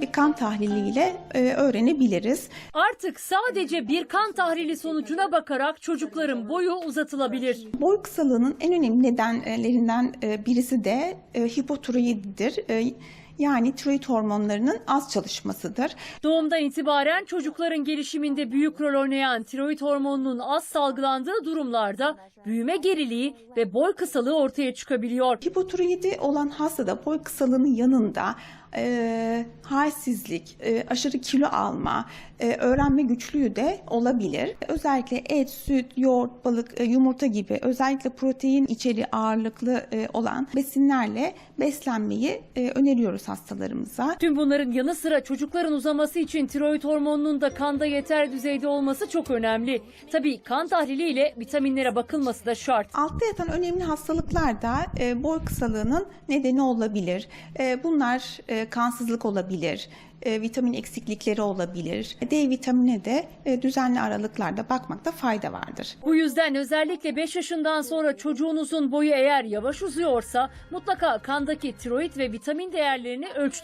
bir kan tahliliyle e, öğrenebiliriz. Artık sadece bir kan tahlili sonucuna bakarak çocukların boyu uzatılabilir. Boy kısalığının en önemli nedenlerinden e, birisi de e, hipotiroididir. E, yani tiroid hormonlarının az çalışmasıdır. Doğumdan itibaren çocukların gelişiminde büyük rol oynayan tiroid hormonunun az salgılandığı durumlarda büyüme geriliği ve boy kısalığı ortaya çıkabiliyor. Hipotiroidi olan hastada boy kısalığının yanında e, halsizlik, e, aşırı kilo alma, e, öğrenme güçlüğü de olabilir. Özellikle et, süt, yoğurt, balık, e, yumurta gibi özellikle protein içeriği ağırlıklı e, olan besinlerle beslenmeyi e, öneriyoruz hastalarımıza. Tüm bunların yanı sıra çocukların uzaması için tiroid hormonunun da kanda yeter düzeyde olması çok önemli. Tabii kan tahliliyle vitaminlere bakılması da şart. Altta yatan önemli hastalıklar da e, boy kısalığının nedeni olabilir. E, bunlar e, kansızlık olabilir, e, vitamin eksiklikleri olabilir. D vitamine de e, düzenli aralıklarda bakmakta fayda vardır. Bu yüzden özellikle 5 yaşından sonra çocuğunuzun boyu eğer yavaş uzuyorsa mutlaka kandaki tiroid ve vitamin değerlerini ölçtürün.